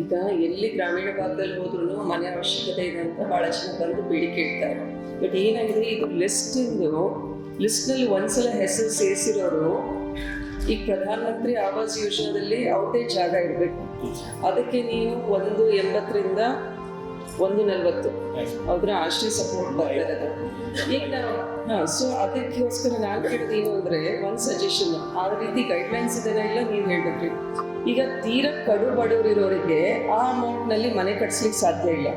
ಈಗ ಎಲ್ಲಿ ಗ್ರಾಮೀಣ ಭಾಗದಲ್ಲಿ ಹೋದ್ರೂ ಮನೆ ಅವಶ್ಯಕತೆ ಇದೆ ಅಂತ ಭಾಳ ಜನ ಬಂದು ಬೇಡಿಕೆ ಇಡ್ತಾರೆ. ಬಟ್ ಏನಾಗಿದೆ, ಇದು ಲಿಸ್ಟಿಂದು ಲಿಸ್ಟ್ನಲ್ಲಿ ಒಂದ್ಸಲ ಹೆಸರು ಸೇರಿಸಿರೋರು ಈಗ ಪ್ರಧಾನ ಮಂತ್ರಿ ಆವಾಸ್ ಯೋಜನೆಯಲ್ಲಿ ಅವ್ರದೇ ಜಾಗ ಇರಬೇಕು. ಅದಕ್ಕೆ ನೀವು ಒಂದು ಎಂಬತ್ತರಿಂದ ಒಂದು ನಲ್ವತ್ತು ಅವ್ರ ಆಶ್ರಯ ಸಪೋರ್ಟ್ ಬರ್ತಾ ಈಗ ನಾವು, ಹಾಂ ಸೊ ಅದಕ್ಕೋಸ್ಕರ ನಾನು ಕೇಳೋದು ಏನು ಅಂದರೆ, ಒಂದು ಸಜೆಷನ್ ಆ ರೀತಿ ಗೈಡ್ಲೈನ್ಸ್ ಇದೆಲ್ಲ ನೀವು ಹೇಳ್ಬೇಕ್ರಿ. ಈಗ ತೀರ ಕಡು ಬಡವರಿರೋರಿಗೆ ಆ ಅಮೌಂಟ್ನಲ್ಲಿ ಮನೆ ಕಟ್ಸ್ಲಿಕ್ಕೆ ಸಾಧ್ಯ ಇಲ್ಲ.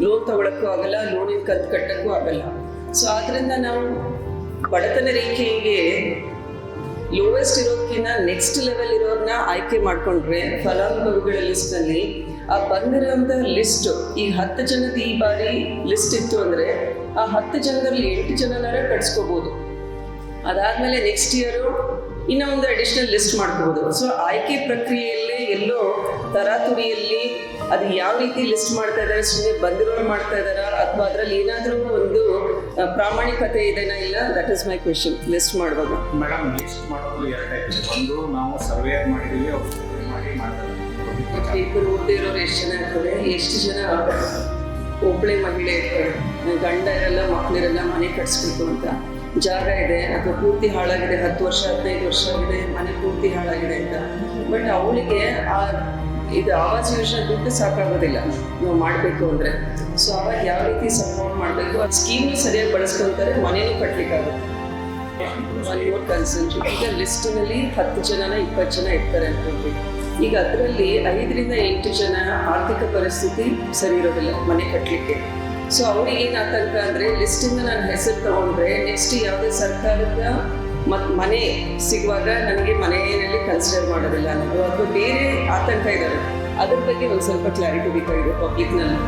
ಲೋನ್ ತಗೊಳಕ್ಕೂ ಆಗಲ್ಲ, ಲೋನಿನ ಕಂತು ಕಟ್ಟಕ್ಕೂ ಆಗಲ್ಲ. ಸೊ ಆದ್ರಿಂದ ನಾವು ಬಡತನ ರೇಖೆಗೆ ಲೋವೆಸ್ಟ್ ಇರೋದಕ್ಕಿಂತ ನೆಕ್ಸ್ಟ್ ಲೆವೆಲ್ ಇರೋರನ್ನ ಆಯ್ಕೆ ಮಾಡ್ಕೊಂಡ್ರೆ ಫಲಾನುಭವಿಗಳ ಲಿಸ್ಟ್ನಲ್ಲಿ ಆ ಬಂದಿರುವಂತಹ ಲಿಸ್ಟ್ ಈ ಹತ್ತು ಜನದ ಈ ಬಾರಿ ಲಿಸ್ಟ್ ಇತ್ತು ಅಂದ್ರೆ ಆ ಹತ್ತು ಜನದಲ್ಲಿ ಎಂಟು ಜನನಾರ ಕಟ್ಸ್ಕೋಬಹುದು ಅದಾದ್ಮೇಲೆ ನೆಕ್ಸ್ಟ್ ಇಯರು ಇನ್ನೂ ಒಂದು ಅಡಿಷನಲ್ ಲಿಸ್ಟ್ ಮಾಡ್ಕೋಬೋದು. ಸೊ ಆಯ್ಕೆ ಪ್ರಕ್ರಿಯೆಯಲ್ಲೇ ಎಲ್ಲೋ ತರಾತುರಿಯಲ್ಲಿ ಅದು ಯಾವ ರೀತಿ ಲಿಸ್ಟ್ ಮಾಡ್ತಾ ಇದ್ದಾರೆ ಸುಮ್ಮನೆ ಬಂದಿರೋರು ಮಾಡ್ತಾ ಇದ್ದಾರಾ ಅಥವಾ ಅದರಲ್ಲಿ ಏನಾದರೂ ಒಂದು ಪ್ರಾಮಾಣಿಕತೆ ಇದೆನಾ ಇಲ್ಲ? That is my question list ಮಾಡುವಾಗ. ಮೇಡಮ್ ಲಿಸ್ಟ್ ಮಾಡೋದು ಎರಡು ಒಂದು ನಾವು ಸರ್ವೆ ಮಾಡಿದೀವಿ ಮಾಡಿ ಮಾಡ್ತಾರೆ. ಇಬ್ಬರು ಓದದೇ ಇರೋರು ಎಷ್ಟು ಜನ ಇರ್ತಾರೆ? ಎಷ್ಟು ಜನ ಒಬ್ಬಳೆ ಮಹಿಳೆ ಇರ್ತಾರೆ? ಗಂಡ ಇರಲ್ಲ ಮಕ್ಕಳಿರಲ್ಲ ಮನೆ ಕಟ್ಸ್ಬೇಕು ಅಂತ. ಜಾಗ ಇದೆ, ಅಥವಾ ಪೂರ್ತಿ ಹಾಳಾಗಿದೆ, ಹತ್ತು ವರ್ಷ, ಹದಿನೈದು ವರ್ಷ ಆಗಿದೆ, ಮನೆ ಪೂರ್ತಿ ಹಾಳಾಗಿದೆ ಅಂತ. ಬಟ್ ಅವಳಿಗೆ ಆ ಇದು ಆವಾಸ್ ಯೋಜನೆ ದುಡ್ಡು ಸಾಕಾಗೋದಿಲ್ಲ. ನಾವು ಮಾಡಬೇಕು ಅಂದರೆ. ಸೊ ಅವಾಗ ಯಾವ ರೀತಿ ಸಪೋರ್ಟ್ ಮಾಡಬೇಕು? ಆ ಸ್ಕೀಮ್ ಸರಿಯಾಗಿ ಬಳಸ್ಕೊಂತಾರೆ, ಮನೇನೂ ಕಟ್ಟಲಿಕ್ಕಾಗುತ್ತೆ ಒನ್ ಈಗ ಲಿಸ್ಟಿನಲ್ಲಿ ಹತ್ತು ಜನನ ಇಪ್ಪತ್ತು ಜನ ಇರ್ತಾರೆ ಅನ್ಕೊಂಡ್ವಿ ಈಗ ಅದರಲ್ಲಿ ಐದರಿಂದ ಎಂಟು ಜನ ಆರ್ಥಿಕ ಪರಿಸ್ಥಿತಿ ಸರಿ ಇರೋದಿಲ್ಲ ಮನೆ ಕಟ್ಟಲಿಕ್ಕೆ ಸೊ ಅವ್ರಿಗೆ ಏನು ಆತಂಕ ಅಂದರೆ ಲಿಸ್ಟಿಂದ ನಾನು ಹೆಸರು ತಗೊಂಡ್ರೆ ನೆಕ್ಸ್ಟ್ ಯಾವುದೇ ಸರ್ಕಾರದ ಮತ್ತು ಮನೆ ಸಿಗುವಾಗ ನನಗೆ ಮನೆಯಲ್ಲಿ ಕನ್ಸಿಡರ್ ಮಾಡೋದಿಲ್ಲ. ಅನ್ನೋದು ಅದು ಬೇರೆ ಆತಂಕ ಇದ್ದಾರೆ ಅದ್ರ ಬಗ್ಗೆ ಒಂದು ಸ್ವಲ್ಪ ಕ್ಲಾರಿಟಿ ಬೇಕಾಗಿದೆ ಪಬ್ಲಿಕ್ನಲ್ಲಿ